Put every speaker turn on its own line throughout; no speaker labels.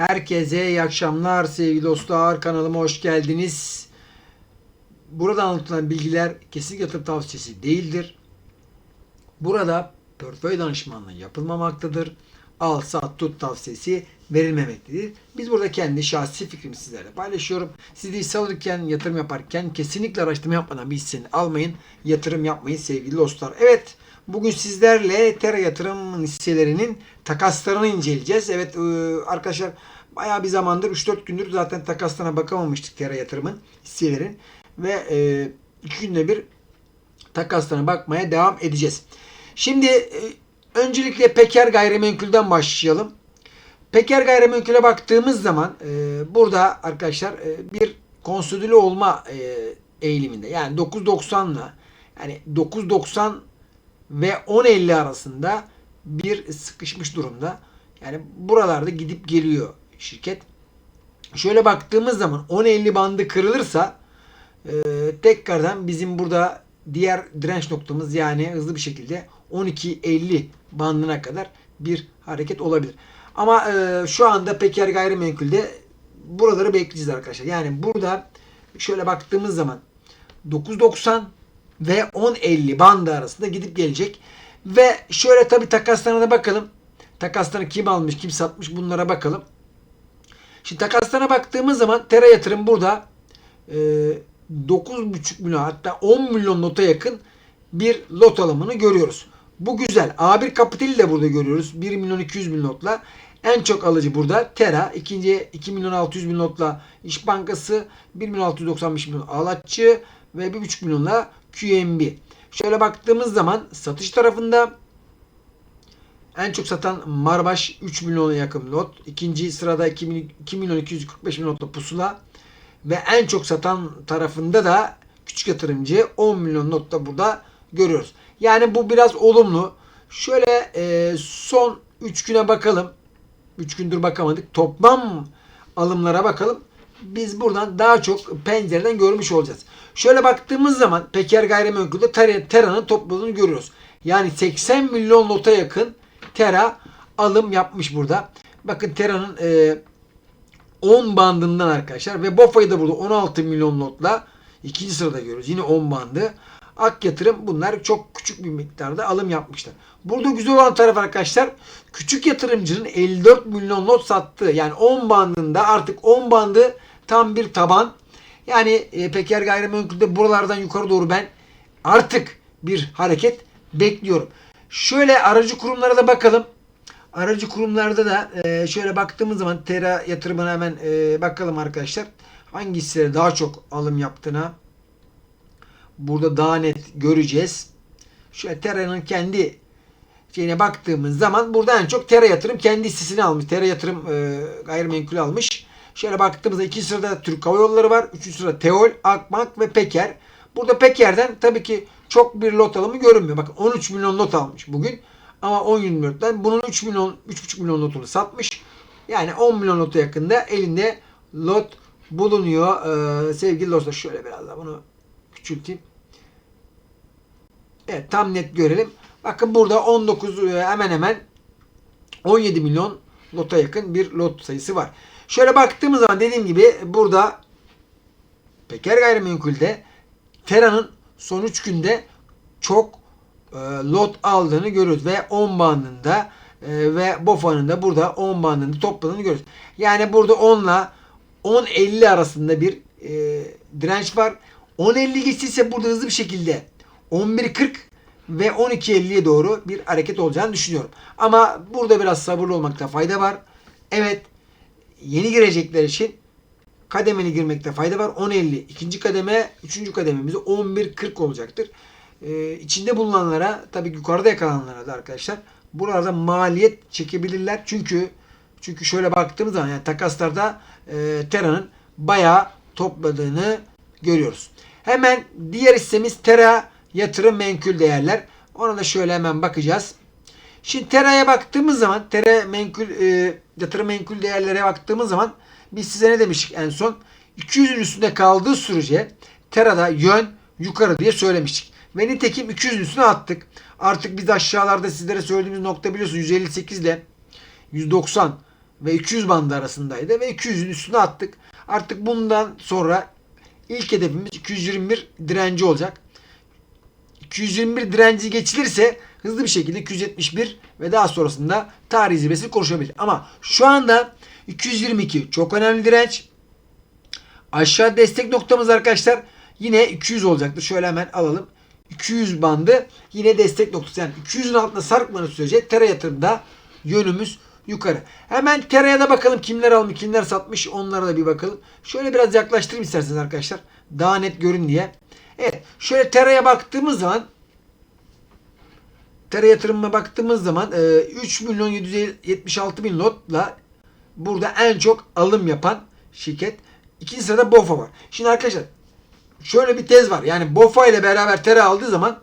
Herkese iyi akşamlar sevgili dostlar. Kanalıma hoş geldiniz. Burada anlatılan bilgiler kesinlikle yatırım tavsiyesi değildir. Burada portföy danışmanlığı yapılmamaktadır. Al sat tut tavsiyesi verilmemektedir. Biz burada kendi şahsi fikrimi sizlerle paylaşıyorum. Siz de hisse alırken, yatırım yaparken kesinlikle araştırma yapmadan bir hisseni almayın. Yatırım yapmayın sevgili dostlar. Evet bugün sizlerle Tera yatırım hisselerinin takaslarını inceleyeceğiz. Evet e, arkadaşlar bayağı bir zamandır 3-4 gündür zaten takaslarına bakamamıştık Tera yatırımın hisselerin. Ve 2 günde bir takaslarına bakmaya devam edeceğiz. Şimdi e, öncelikle Peker Gayrimenkul'den başlayalım. Peker Gayrimenkul'e baktığımız zaman e, burada arkadaşlar e, bir konsolide olma e, eğiliminde. Yani 9.90 ile yani 9.90 ve 10.50 arasında bir sıkışmış durumda. Yani buralarda gidip geliyor şirket. Şöyle baktığımız zaman 10.50 bandı kırılırsa e, tekrardan bizim burada diğer direnç noktamız yani hızlı bir şekilde 12.50 bandına kadar bir hareket olabilir. Ama e, şu anda Peker Gayrimenkul'de buraları bekleyeceğiz arkadaşlar. Yani burada şöyle baktığımız zaman 9.90 ve 10.50 bandı arasında gidip gelecek. Ve şöyle tabi takaslarına da bakalım. Takaslarını kim almış, kim satmış bunlara bakalım. Şimdi takaslarına baktığımız zaman Tera Yatırım burada e, 9,5 milyon hatta 10 milyon nota yakın bir lot alımını görüyoruz. Bu güzel. A1 Capital'i de burada görüyoruz. 1 milyon 200 bin notla. En çok alıcı burada Tera. ikinci 2 milyon 600 bin notla İş Bankası. 1 milyon 695 milyon Alatçı ve 1,5 milyonla QNB. Şöyle baktığımız zaman satış tarafında en çok satan Marbaş 3 milyona yakın lot. İkinci sırada 2 milyon, 2 milyon 245 bin notla Pusula. Ve en çok satan tarafında da küçük yatırımcı 10 milyon notta burada görüyoruz. Yani bu biraz olumlu. Şöyle e, son 3 güne bakalım. 3 gündür bakamadık. Toplam alımlara bakalım. Biz buradan daha çok pencereden görmüş olacağız. Şöyle baktığımız zaman Peker Gayrimenkul'de Ter- Tera'nın topladığını görüyoruz. Yani 80 milyon nota yakın Tera alım yapmış burada. Bakın Tera'nın e, 10 bandından arkadaşlar ve BOFA'yı da burada 16 milyon notla ikinci sırada görüyoruz. Yine 10 bandı. Ak yatırım bunlar çok küçük bir miktarda alım yapmışlar. Burada güzel olan taraf arkadaşlar küçük yatırımcının 54 milyon not sattığı yani 10 bandında artık 10 bandı tam bir taban. Yani e, Peker Gayrimenkul'de buralardan yukarı doğru ben artık bir hareket bekliyorum. Şöyle aracı kurumlara da bakalım. Aracı kurumlarda da e, şöyle baktığımız zaman Tera yatırımına hemen e, bakalım arkadaşlar. Hangi hisselere daha çok alım yaptığına burada daha net göreceğiz. Şöyle Tera'nın kendi şeyine baktığımız zaman burada en çok Tera yatırım kendi hissesini almış. Tera yatırım e, gayrimenkul almış. Şöyle baktığımızda iki sırada Türk Hava Yolları var. Üçüncü sırada Teol, Akbank ve Peker. Burada Peker'den tabii ki çok bir lot alımı görünmüyor. Bakın 13 milyon lot almış bugün. Ama 10-24'ten bunun 3 milyon 3,5 milyon notunu satmış. Yani 10 milyon nota yakında elinde lot bulunuyor. Ee, sevgili dostlar şöyle biraz da bunu küçülteyim. Evet tam net görelim. Bakın burada 19 e, hemen hemen 17 milyon lota yakın bir lot sayısı var. Şöyle baktığımız zaman dediğim gibi burada Peker Gayrimenkul'de Tera'nın son 3 günde çok e, lot aldığını görüyoruz ve 10 bandında e, ve BOFA'nın da burada 10 bandında topladığını görüyoruz. Yani burada 10 ile 10.50 arasında bir e, direnç var. 10.50 geçtiyse burada hızlı bir şekilde 11.40 ve 12.50'ye doğru bir hareket olacağını düşünüyorum. Ama burada biraz sabırlı olmakta fayda var. Evet yeni girecekler için kademeli girmekte fayda var. 10.50 ikinci kademe, üçüncü kadememiz 11.40 olacaktır. Ee, içinde bulunanlara tabii yukarıda yakalananlara da arkadaşlar buralarda maliyet çekebilirler. Çünkü çünkü şöyle baktığımız zaman yani takaslarda e, Tera'nın bayağı topladığını görüyoruz. Hemen diğer hissemiz Tera yatırım menkul değerler. Ona da şöyle hemen bakacağız. Şimdi Tera'ya baktığımız zaman Tera menkul e, yatırım menkul değerlere baktığımız zaman biz size ne demiştik en son? 200'ün üstünde kaldığı sürece Tera'da yön yukarı diye söylemiştik. Ve nitekim 200'ün üstüne attık. Artık biz aşağılarda sizlere söylediğimiz nokta biliyorsunuz 158 ile 190 ve 200 bandı arasındaydı ve 200'ün üstüne attık. Artık bundan sonra ilk hedefimiz 221 direnci olacak. 221 direnci geçilirse hızlı bir şekilde 271 ve daha sonrasında tarih zirvesi konuşabilir. Ama şu anda 222 çok önemli direnç. Aşağı destek noktamız arkadaşlar yine 200 olacaktır. Şöyle hemen alalım. 200 bandı yine destek noktası. Yani 200'ün altında sarkmadığı sürece Tera yatırımda yönümüz yukarı. Hemen Tera'ya da bakalım kimler almış kimler satmış onlara da bir bakalım. Şöyle biraz yaklaştırayım isterseniz arkadaşlar. Daha net görün diye. Evet şöyle Tera'ya baktığımız zaman Tera yatırımına baktığımız zaman e, 3 milyon 776 bin lotla burada en çok alım yapan şirket. İkinci sırada BOFA var. Şimdi arkadaşlar şöyle bir tez var. Yani BOFA ile beraber Tera aldığı zaman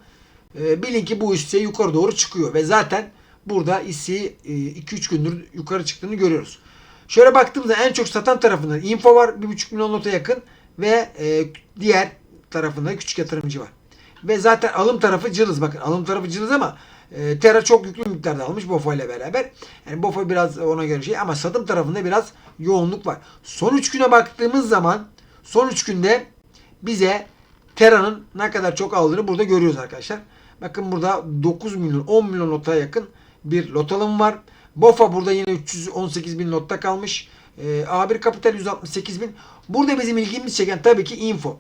e, bilin ki bu hisse yukarı doğru çıkıyor. Ve zaten burada hisseyi 2-3 gündür yukarı çıktığını görüyoruz. Şöyle baktığımızda en çok satan tarafında Info var. 1,5 milyon nota yakın. Ve e, diğer tarafında küçük yatırımcı var. Ve zaten alım tarafı cılız. Bakın alım tarafı cılız ama e, Terra çok yüklü miktarda almış BOFA ile beraber. Yani BOFA biraz ona göre şey ama satım tarafında biraz yoğunluk var. Son 3 güne baktığımız zaman son 3 günde bize Terra'nın ne kadar çok aldığını burada görüyoruz arkadaşlar. Bakın burada 9 milyon 10 milyon lota yakın bir lot alım var. BOFA burada yine 318 bin lotta kalmış. E, A1 Kapital 168 bin. Burada bizim ilgimiz çeken tabii ki info.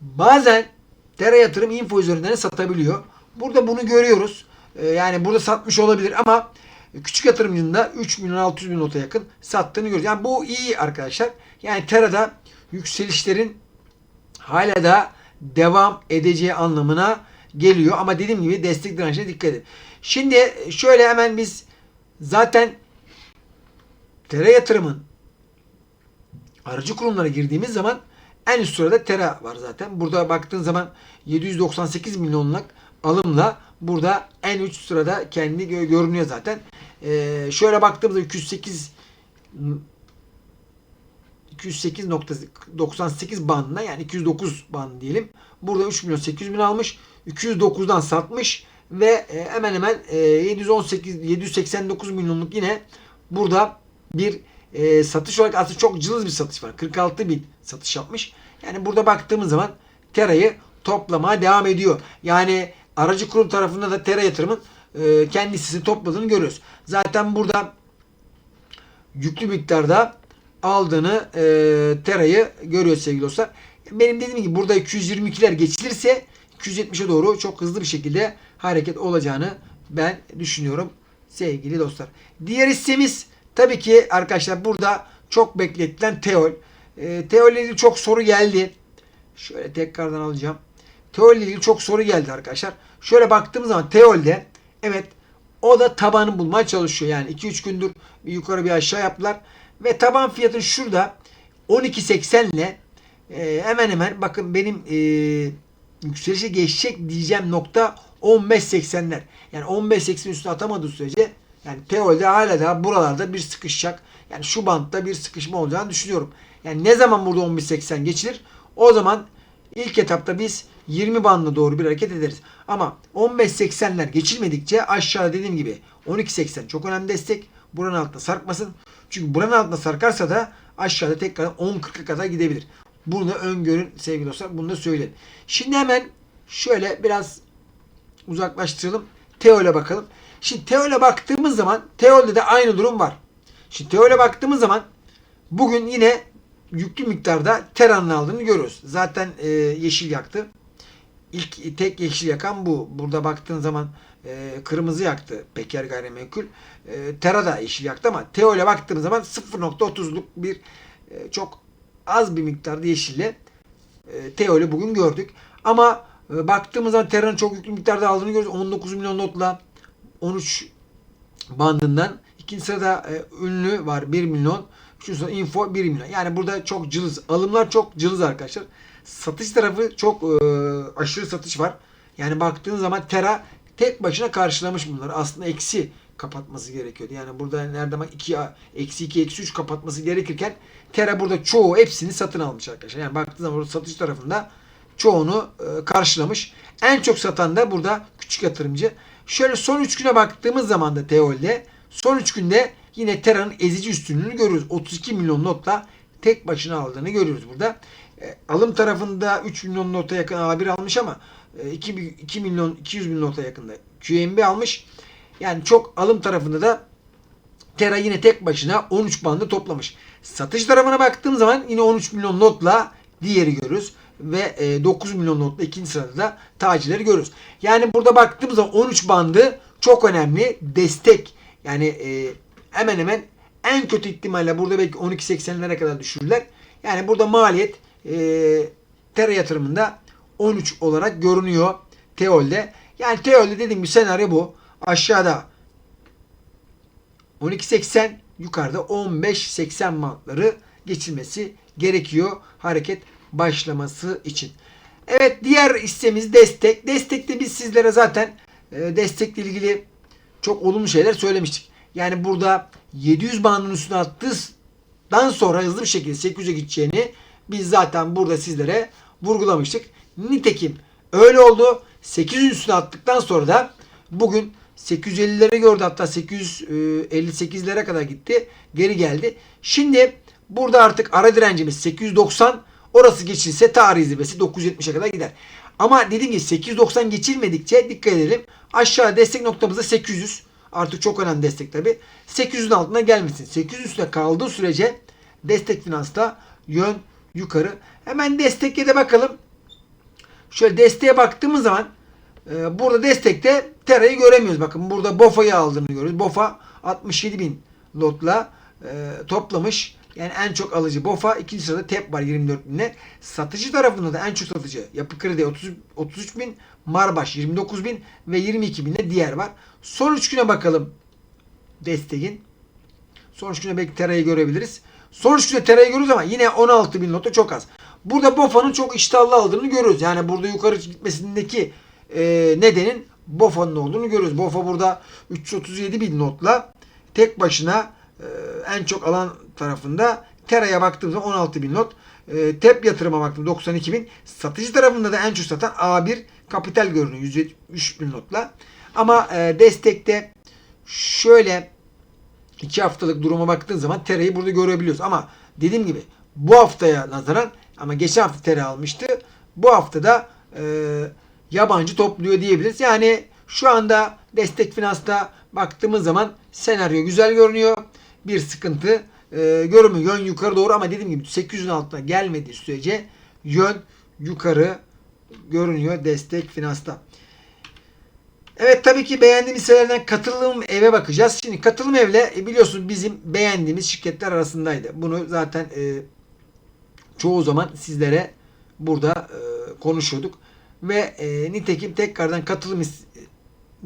Bazen Terra yatırım info üzerinden satabiliyor. Burada bunu görüyoruz. E, yani burada satmış olabilir ama küçük yatırımcının da 3 milyon 600 bin nota yakın sattığını görüyoruz. Yani bu iyi arkadaşlar. Yani Terra'da yükselişlerin hala da devam edeceği anlamına geliyor. Ama dediğim gibi destek dirençine dikkat edin. Şimdi şöyle hemen biz zaten Tera yatırımın aracı kurumlara girdiğimiz zaman en üst sırada Tera var zaten. Burada baktığın zaman 798 milyonluk alımla burada en üst sırada kendi gö- görünüyor zaten. Ee, şöyle baktığımızda 208 208.98 bandına yani 209 band diyelim. Burada 3 milyon 800 bin almış. 209'dan satmış ve e, hemen hemen e, 718 789 milyonluk yine burada bir e, satış olarak aslında çok cılız bir satış var. 46 bin satış yapmış. Yani burada baktığımız zaman Tera'yı toplamaya devam ediyor. Yani aracı kurum tarafında da Tera yatırımın e, kendisi topladığını görüyoruz. Zaten burada yüklü miktarda aldığını e, Tera'yı görüyoruz sevgili dostlar. Benim dediğim gibi burada 222'ler geçilirse 270'e doğru çok hızlı bir şekilde hareket olacağını ben düşünüyorum sevgili dostlar. Diğer hissemiz tabii ki arkadaşlar burada çok bekletilen Teol. E, Teol ile çok soru geldi. Şöyle tekrardan alacağım. Teol ile çok soru geldi arkadaşlar. Şöyle baktığımız zaman Teol'de evet o da tabanı bulmaya çalışıyor. Yani 2-3 gündür bir yukarı bir aşağı yaptılar. Ve taban fiyatı şurada 12.80 ile e, hemen hemen bakın benim e, yükselişe geçecek diyeceğim nokta 15.80'ler. Yani 15.80 üstüne atamadığı sürece yani teoride hala da buralarda bir sıkışacak. Yani şu bantta bir sıkışma olacağını düşünüyorum. Yani ne zaman burada 11.80 geçilir? O zaman ilk etapta biz 20 bandına doğru bir hareket ederiz. Ama 15.80'ler geçilmedikçe aşağıda dediğim gibi 12.80 çok önemli destek. Buranın altına sarkmasın. Çünkü buranın altına sarkarsa da aşağıda tekrar 10.40'a kadar gidebilir. Bunu öngörün sevgili dostlar. Bunu da söyleyin. Şimdi hemen şöyle biraz uzaklaştıralım. Teol'e bakalım. Şimdi Teol'e baktığımız zaman Teol'de de aynı durum var. Şimdi Teol'e baktığımız zaman bugün yine yüklü miktarda Tera'nın aldığını görüyoruz. Zaten e, yeşil yaktı. İlk tek yeşil yakan bu. Burada baktığın zaman e, kırmızı yaktı Peker Gayrimenkul. E, Tera da yeşil yaktı ama Teol'e baktığımız zaman 0.30'luk bir e, çok az bir miktarda yeşille e, Teol'ü bugün gördük. Ama e, baktığımız zaman Tera'nın çok yüklü miktarda aldığını görüyoruz. 19 milyon notla 13 bandından. İkinci sırada e, ünlü var 1 milyon. Üçüncü sırada info 1 milyon. Yani burada çok cılız. Alımlar çok cılız arkadaşlar. Satış tarafı çok e, aşırı satış var. Yani baktığın zaman Tera tek başına karşılamış bunları. Aslında eksi kapatması gerekiyordu. Yani burada nerede bak 2 eksi 2 eksi 3 kapatması gerekirken Tera burada çoğu hepsini satın almış arkadaşlar. Yani baktığınız zaman burada satış tarafında çoğunu e, karşılamış. En çok satan da burada küçük yatırımcı. Şöyle son 3 güne baktığımız zaman da Teol'de son 3 günde yine Tera'nın ezici üstünlüğünü görüyoruz. 32 milyon notla tek başına aldığını görüyoruz burada. E, alım tarafında 3 milyon nota yakın A1 almış ama e, 2, 2 milyon 200 bin nota yakında QNB almış. Yani çok alım tarafında da Tera yine tek başına 13 bandı toplamış. Satış tarafına baktığım zaman yine 13 milyon notla diğeri görürüz. Ve e, 9 milyon notla ikinci sırada da tacileri görürüz. Yani burada baktığımız zaman 13 bandı çok önemli destek. Yani e, hemen hemen en kötü ihtimalle burada belki 12.80'lere kadar düşürürler. Yani burada maliyet e, Tera yatırımında 13 olarak görünüyor Teol'de. Yani Teol'de dediğim bir senaryo bu. Aşağıda 12.80 yukarıda 15.80 bantları geçilmesi gerekiyor hareket başlaması için. Evet diğer hissemiz destek. Destekte biz sizlere zaten e, destekle ilgili çok olumlu şeyler söylemiştik. Yani burada 700 bandının üstüne attıktan sonra hızlı bir şekilde 800'e gideceğini biz zaten burada sizlere vurgulamıştık. Nitekim öyle oldu. 800 üstüne attıktan sonra da bugün 850'lere gördü hatta 858'lere kadar gitti. Geri geldi. Şimdi burada artık ara direncimiz 890 orası geçilse tarih zirvesi 970'e kadar gider. Ama dediğim gibi 890 geçilmedikçe dikkat edelim. Aşağı destek noktamızda 800. Artık çok önemli destek tabi. 800'ün altına gelmesin. 800 üstüne kaldığı sürece destek finansta yön yukarı. Hemen destekke de bakalım. Şöyle desteğe baktığımız zaman e, burada destekte Tera'yı göremiyoruz. Bakın burada BOFA'yı aldığını görüyoruz. BOFA 67 bin lotla e, toplamış. Yani en çok alıcı BOFA. ikinci sırada TEP var 24 binle. Satıcı tarafında da en çok satıcı Yapı Kredi 30, 33 bin. Marbaş 29 bin ve 22 binle diğer var. Son 3 güne bakalım desteğin. Son 3 güne belki Tera'yı görebiliriz. Son 3 güne Tera'yı görürüz ama yine 16 bin lotu çok az. Burada BOFA'nın çok iştahlı aldığını görüyoruz. Yani burada yukarı gitmesindeki e, nedenin BOFA'nın olduğunu görüyoruz. BOFA burada 337 bin notla tek başına e, en çok alan tarafında Tera'ya baktığımızda 16 bin not. E, TEP yatırıma baktım 92 bin. Satıcı tarafında da en çok satan A1 Kapital görünüyor 173 bin notla. Ama e, destekte şöyle 2 haftalık duruma baktığın zaman Tera'yı burada görebiliyoruz. Ama dediğim gibi bu haftaya nazaran ama geçen hafta Tera almıştı. Bu haftada e, yabancı topluyor diyebiliriz. Yani şu anda destek finansta baktığımız zaman senaryo güzel görünüyor. Bir sıkıntı e, görünmüyor. Yön yukarı doğru ama dediğim gibi 800'ün altına gelmediği sürece yön yukarı görünüyor destek finansta. Evet tabii ki beğendiğimiz hisselerden katılım eve bakacağız. Şimdi katılım evle e, biliyorsunuz bizim beğendiğimiz şirketler arasındaydı. Bunu zaten e, çoğu zaman sizlere burada e, konuşuyorduk. Ve e, nitekim tekrardan katılım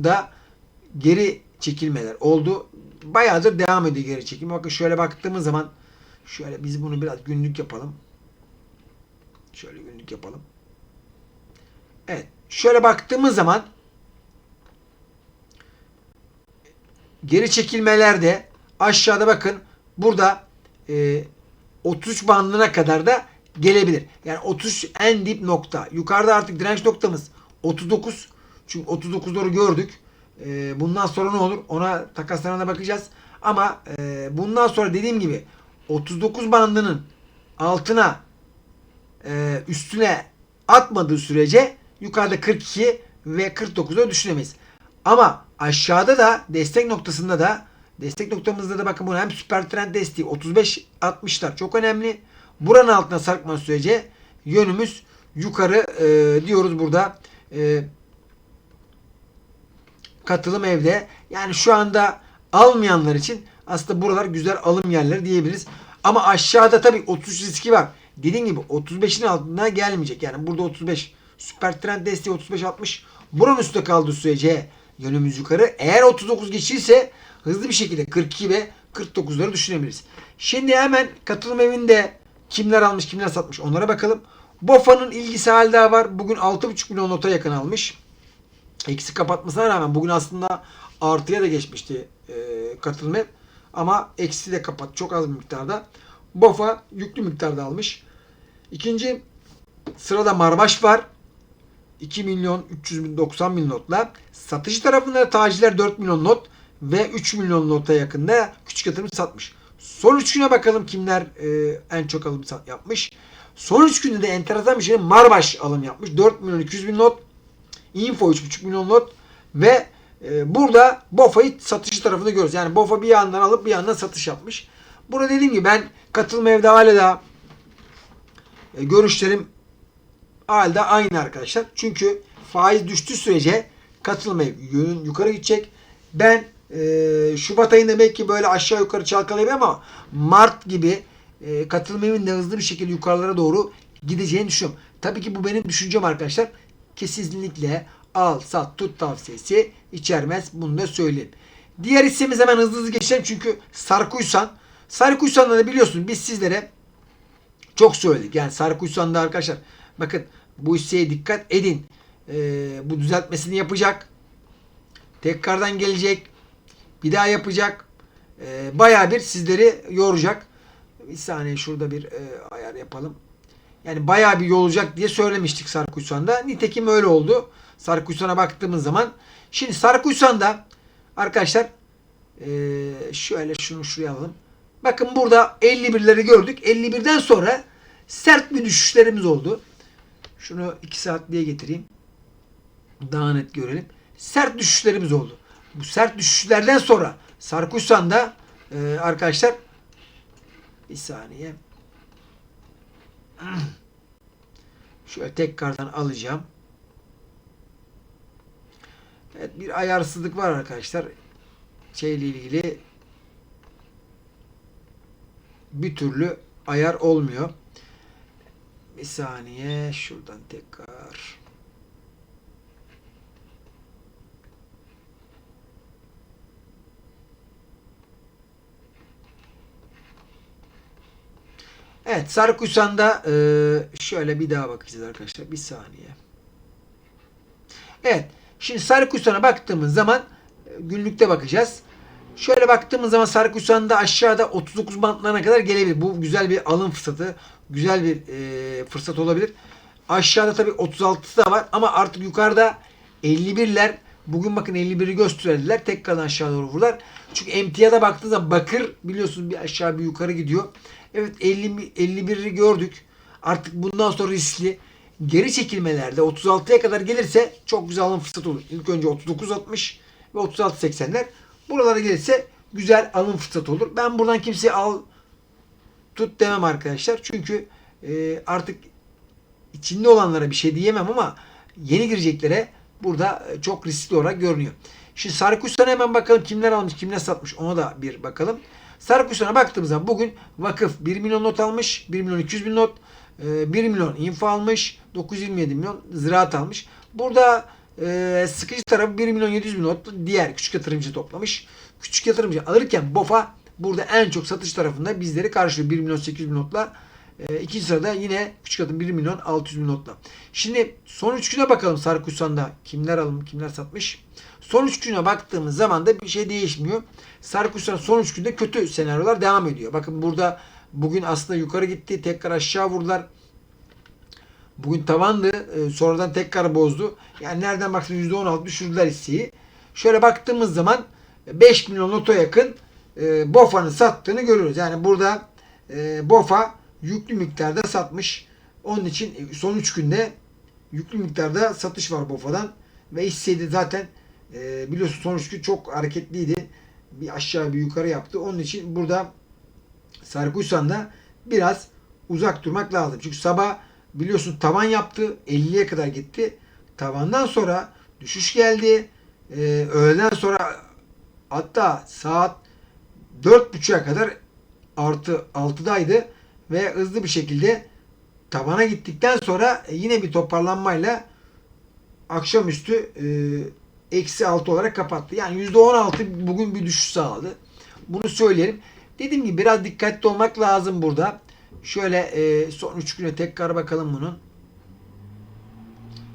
da geri çekilmeler oldu. Bayağıdır devam ediyor geri çekilme. Bakın şöyle baktığımız zaman şöyle biz bunu biraz günlük yapalım. Şöyle günlük yapalım. Evet. Şöyle baktığımız zaman geri çekilmelerde aşağıda bakın burada e, 33 bandına kadar da gelebilir. Yani 33 en dip nokta. Yukarıda artık direnç noktamız 39. Çünkü 39'ları gördük. E, bundan sonra ne olur? Ona takaslarına bakacağız. Ama e, bundan sonra dediğim gibi 39 bandının altına e, üstüne atmadığı sürece yukarıda 42 ve 49'a düşünemeyiz. Ama aşağıda da destek noktasında da destek noktamızda da bakın bunu hem süper trend desteği 35-60'lar çok önemli. Buranın altına sarkma sürece yönümüz yukarı e, diyoruz burada. E, katılım evde. Yani şu anda almayanlar için aslında buralar güzel alım yerleri diyebiliriz. Ama aşağıda tabii 30 riski var. Dediğim gibi 35'in altına gelmeyecek. Yani burada 35 süper trend desteği 35-60 buranın üstte kaldığı sürece yönümüz yukarı. Eğer 39 geçiyse hızlı bir şekilde 42 ve 49'ları düşünebiliriz. Şimdi hemen katılım evinde kimler almış kimler satmış onlara bakalım. BOFA'nın ilgisi hala var. Bugün 6,5 milyon nota yakın almış. Eksi kapatmasına rağmen bugün aslında artıya da geçmişti e, katılım ev. Ama eksi de kapat çok az bir miktarda. BOFA yüklü miktarda almış. İkinci sırada Marbaş var. 2 milyon 300 bin 90 bin notla. Satıcı tarafında da tacirler 4 milyon not ve 3 milyon nota yakında küçük yatırım satmış. Son 3 güne bakalım kimler e, en çok alım yapmış. Son 3 günde de enteresan bir şey Marbaş alım yapmış. 4 milyon 200 bin not. Info 3,5 milyon not ve e, burada BOFA'yı satıcı tarafında görüyoruz. Yani BOFA bir yandan alıp bir yandan satış yapmış. Burada dediğim gibi ben katılma evde hala da e, görüşlerim hala aynı arkadaşlar. Çünkü faiz düştüğü sürece katılma yönün yukarı gidecek. Ben e, Şubat ayında belki böyle aşağı yukarı çalkalayabilir ama Mart gibi e, katılma evin de hızlı bir şekilde yukarılara doğru gideceğini düşünüyorum. Tabii ki bu benim düşüncem arkadaşlar. Kesinlikle al sat tut tavsiyesi içermez. Bunu da söyleyeyim. Diğer hissemiz hemen hızlı hızlı geçelim çünkü Sarkuysan. Sarkuysan'da da biliyorsunuz biz sizlere çok söyledik. Yani Sarkuysan'da arkadaşlar bakın bu hisseye dikkat edin. Ee, bu düzeltmesini yapacak. Tekrardan gelecek. Bir daha yapacak. Ee, bayağı bir sizleri yoracak. Bir saniye şurada bir e, ayar yapalım. Yani bayağı bir yolacak diye söylemiştik Sarkuysan'da. Nitekim öyle oldu. Sarkuysan'a baktığımız zaman. Şimdi Sarkuysan'da arkadaşlar şöyle şunu şuraya alalım. Bakın burada 51'leri gördük. 51'den sonra sert bir düşüşlerimiz oldu. Şunu 2 saatliğe getireyim. Daha net görelim. Sert düşüşlerimiz oldu. Bu sert düşüşlerden sonra Sarkuysan'da e, arkadaşlar bir saniye. Şöyle tekrardan alacağım. Evet bir ayarsızlık var arkadaşlar. Şeyle ilgili bir türlü ayar olmuyor. Bir saniye şuradan tekrar. Evet Sarkuysan'da e, şöyle bir daha bakacağız arkadaşlar. Bir saniye. Evet. Şimdi Sarkuysan'a baktığımız zaman e, günlükte bakacağız. Şöyle baktığımız zaman Sarkuysan'da aşağıda 39 bantlarına kadar gelebilir. Bu güzel bir alım fırsatı. Güzel bir e, fırsat olabilir. Aşağıda tabii 36'sı da var ama artık yukarıda 51'ler bugün bakın 51'i gösterdiler. Tekrardan aşağı doğru vururlar. Çünkü emtiyada baktığınız zaman bakır biliyorsunuz bir aşağı bir yukarı gidiyor. Evet 50 51'i gördük. Artık bundan sonra riskli. Geri çekilmelerde 36'ya kadar gelirse çok güzel alım fırsatı olur. İlk önce 39.60 ve 36.80'ler. Buralara gelirse güzel alım fırsatı olur. Ben buradan kimseye al tut demem arkadaşlar. Çünkü e, artık içinde olanlara bir şey diyemem ama yeni gireceklere burada e, çok riskli olarak görünüyor. Şimdi Sarkisyan'a hemen bakalım kimler almış, kimler satmış ona da bir bakalım. Sarkisyan'a baktığımız zaman bugün vakıf 1 milyon not almış, 1 milyon 200 bin not, 1 milyon info almış, 927 milyon ziraat almış. Burada e, sıkıcı tarafı 1 milyon 700 bin not diğer küçük yatırımcı toplamış. Küçük yatırımcı alırken BOFA burada en çok satış tarafında bizleri karşılıyor 1 milyon 800 bin notla. E, ikinci sırada yine küçük yatırım 1 milyon 600 bin notla. Şimdi son 3 güne bakalım Sarkisyan'da kimler alım kimler satmış. Son 3 güne baktığımız zaman da bir şey değişmiyor. Sarkisyan son 3 günde kötü senaryolar devam ediyor. Bakın burada bugün aslında yukarı gitti. Tekrar aşağı vurdular. Bugün tavandı. E, sonradan tekrar bozdu. Yani nereden baksanız %16 düşürdüler hisseyi. Şöyle baktığımız zaman 5 milyon noto yakın e, BOFA'nın sattığını görüyoruz. Yani burada e, BOFA yüklü miktarda satmış. Onun için son 3 günde yüklü miktarda satış var BOFA'dan. Ve hisseyi de zaten e, biliyorsun son 3 gün çok hareketliydi. Bir aşağı bir yukarı yaptı. Onun için burada Sarkuysan'da biraz uzak durmak lazım. Çünkü sabah biliyorsun tavan yaptı. 50'ye kadar gitti. Tavandan sonra düşüş geldi. Ee, öğleden sonra hatta saat 4.30'a kadar artı 6'daydı ve hızlı bir şekilde tavana gittikten sonra yine bir toparlanmayla akşamüstü e, eksi 6 olarak kapattı. Yani %16 bugün bir düşüş sağladı. Bunu söyleyelim. Dediğim gibi biraz dikkatli olmak lazım burada. Şöyle e, son 3 güne tekrar bakalım bunun.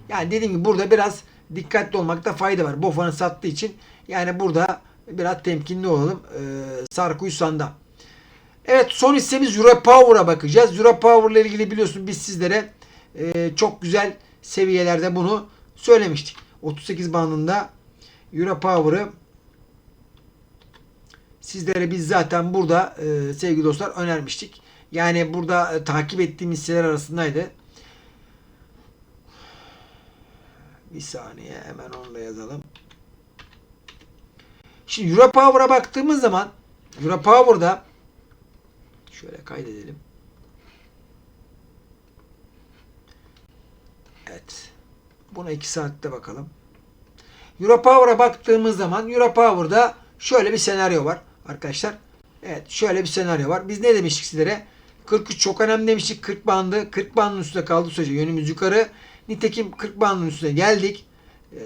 Yani dediğim gibi burada biraz dikkatli olmakta fayda var. Bofa'nın sattığı için yani burada biraz temkinli olalım. E, Sarkuysan'da. Evet son hissemiz Europower'a bakacağız. Europower ile ilgili biliyorsun biz sizlere e, çok güzel seviyelerde bunu söylemiştik. 38 bandında Europower'ı sizlere biz zaten burada e, sevgili dostlar önermiştik. Yani burada e, takip ettiğim hisseler arasındaydı. Bir saniye hemen onu da yazalım. Şimdi Europower'a baktığımız zaman Europower'da şöyle kaydedelim. Evet. Buna 2 saatte bakalım. Europower'a baktığımız zaman Europower'da şöyle bir senaryo var arkadaşlar. Evet şöyle bir senaryo var. Biz ne demiştik sizlere? 43 çok önemli demiştik. 40 bandı. 40 bandın üstünde kaldı sürece yönümüz yukarı. Nitekim 40 bandın üstüne geldik. Ee,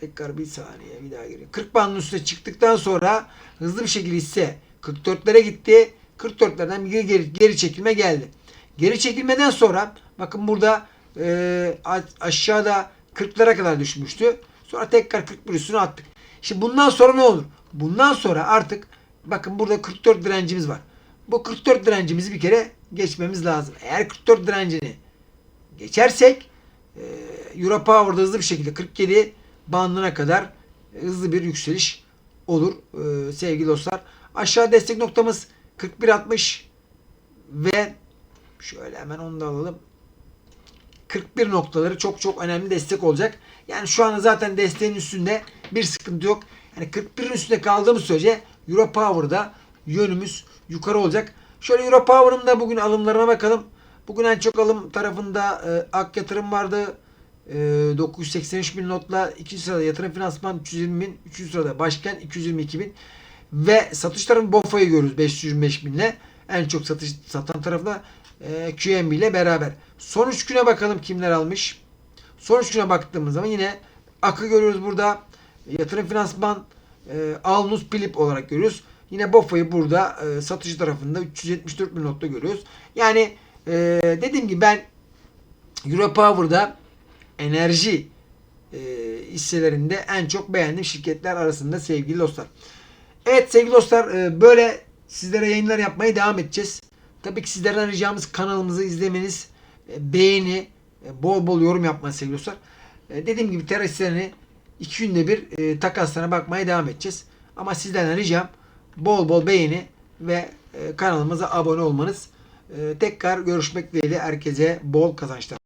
tekrar bir saniye bir daha gireyim. 40 bandın üstüne çıktıktan sonra hızlı bir şekilde hisse 44'lere gitti. 44'lerden bir geri, geri çekilme geldi. Geri çekilmeden sonra bakın burada e, aşağıda 40'lara kadar düşmüştü. Sonra tekrar 41 üstüne attık. Şimdi bundan sonra ne olur? Bundan sonra artık bakın burada 44 direncimiz var. Bu 44 direncimizi bir kere geçmemiz lazım. Eğer 44 direncini geçersek e, Europower'da hızlı bir şekilde 47 bandına kadar hızlı bir yükseliş olur e, sevgili dostlar. Aşağı destek noktamız 41.60 ve şöyle hemen onu da alalım. 41 noktaları çok çok önemli destek olacak. Yani şu anda zaten desteğin üstünde bir sıkıntı yok. Yani 41'in üstünde kaldığımız sürece Europower'da yönümüz yukarı olacak. Şöyle Europower'ın da bugün alımlarına bakalım. Bugün en çok alım tarafında e, Ak Yatırım vardı. E, 983 bin notla 2. sırada Yatırım Finansman 320 bin. 3. sırada Başkent 222 bin. Ve satış tarafı BOFA'yı görüyoruz 525 binle. En çok satış satan tarafta e, QNB ile beraber. Son 3 güne bakalım kimler almış. Son 3 güne baktığımız zaman yine Ak'ı görüyoruz burada. Yatırım Finansman e, Alnus Pilip olarak görüyoruz. Yine BOFA'yı burada e, satıcı tarafında 374 bin notta görüyoruz. Yani e, dediğim gibi ben Europower'da enerji e, hisselerinde en çok beğendiğim şirketler arasında sevgili dostlar. Evet sevgili dostlar e, böyle sizlere yayınlar yapmaya devam edeceğiz. Tabii ki sizlerden ricamız kanalımızı izlemeniz, e, beğeni, e, bol bol yorum yapmanız sevgili dostlar. Dediğim gibi terör hisselerini iki günde bir takaslarına bakmaya devam edeceğiz. Ama sizlerden ricam bol bol beğeni ve kanalımıza abone olmanız. Tekrar görüşmek dileğiyle herkese bol kazançlar.